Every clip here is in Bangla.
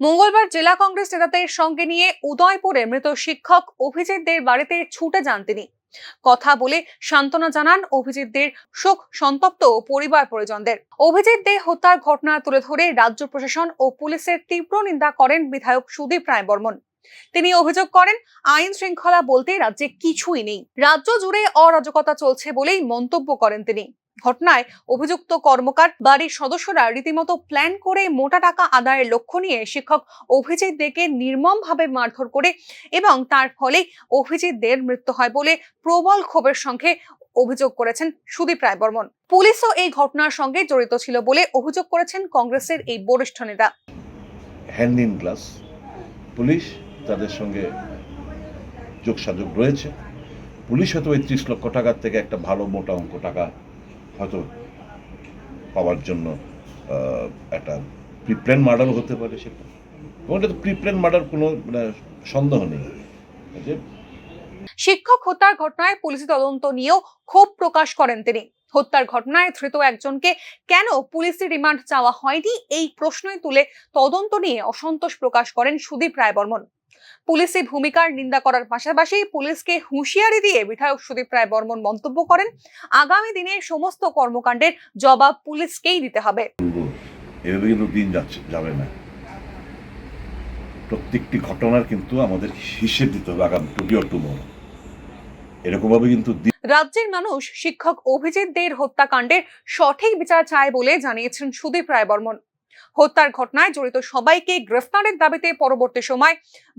মঙ্গলবার জেলা কংগ্রেস নেতাদের সঙ্গে নিয়ে উদয়পুরে মৃত শিক্ষক অভিজিৎ দের বাড়িতে ছুটে যান তিনি। কথা বলে সান্ত্বনা জানান অভিজিৎ দের শোক সন্তপ্ত পরিবার পরিজনদের। অভিজিৎ দে হত্যার ঘটনা তুলে ধরে রাজ্য প্রশাসন ও পুলিশের তীব্র নিন্দা করেন বিধায়ক সুদীপ রায় বর্মন তিনি অভিযোগ করেন, আইন শৃঙ্খলা বলতে রাজ্যে কিছুই নেই। রাজ্য জুড়ে অরাজকতা চলছে বলেই মন্তব্য করেন তিনি। ঘটনায় অভিযুক্ত কর্মকার বাড়ির সদস্যরা রীতিমতো প্ল্যান করে মোটা টাকা আদায়ের লক্ষ্য নিয়ে শিক্ষক অভিজিৎ দেকে নির্মমভাবে মারধর করে এবং তার ফলে অভিজিৎ দের মৃত্যু হয় বলে প্রবল ক্ষোভের সঙ্গে অভিযোগ করেছেন সুদীপ রায় বর্মন পুলিশও এই ঘটনার সঙ্গে জড়িত ছিল বলে অভিযোগ করেছেন কংগ্রেসের এই বরিষ্ঠ নেতা। হ্যান্ড ইন গ্লাস পুলিশ তাদের সঙ্গে যোগসাযোগ রয়েছে। পুলিশ হয়তো ওই ত্রিশ লক্ষ টাকার থেকে একটা ভালো মোটা অঙ্ক টাকা হয়তো পাওয়ার জন্য একটা প্রিপ্ল্যান মার্ডারও হতে পারে সেটা। এবং এটা তো প্রিপ্ল্যান মার্ডার কোনো মানে সন্দেহ নেই। যে শিক্ষক হত্যার ঘটনায় পুলিশি তদন্ত নিয়েও ক্ষোভ প্রকাশ করেন তিনি। হত্যার ঘটনায় ধৃত একজনকে কেন পুলিশি রিমান্ড চাওয়া হয়নি, এই প্রশ্নই তুলে তদন্ত নিয়ে অসন্তোষ প্রকাশ করেন সুদীপ রায় বর্মন পুলিশি ভূমিকার নিন্দা করার পাশাপাশি পুলিশকে হুঁশিয়ারি দিয়ে বিধায়ক সুদীপ রায় বর্মন মন্তব্য করেন আগামী দিনে সমস্ত কর্মকাণ্ডের জবাব পুলিশকেই দিতে হবে। এভাবে কিন্তু দিন যাচ্ছে যাবে না। প্রত্যেকটি ঘটনার কিন্তু আমাদের হিসেব দিতে হবে আগামী টুডি অর টুমোরো। এরকমভাবে কিন্তু রাজ্যের মানুষ শিক্ষক অভিজিৎ দের হত্যাকাণ্ডের সঠিক বিচার চায় বলে জানিয়েছেন সুদীপ রায় বর্মন। হত্যার ঘটনায় জড়িত সবাইকে গ্রেফতারের দাবিতে পরবর্তী সময়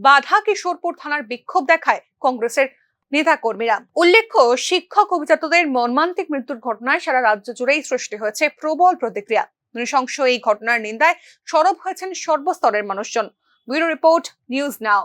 বাধা কিশোরপুর থানার বিক্ষোভ দেখায় কংগ্রেসের নেতাকর্মীরা। উল্লেখ্য, শিক্ষক অভিজাতদের মর্মান্তিক মৃত্যুর ঘটনায় সারা রাজ্য জুড়েই সৃষ্টি হয়েছে প্রবল প্রতিক্রিয়া। নৃশংস এই ঘটনার নিন্দায় সরব হয়েছেন সর্বস্তরের মানুষজন। Bureau report, news now.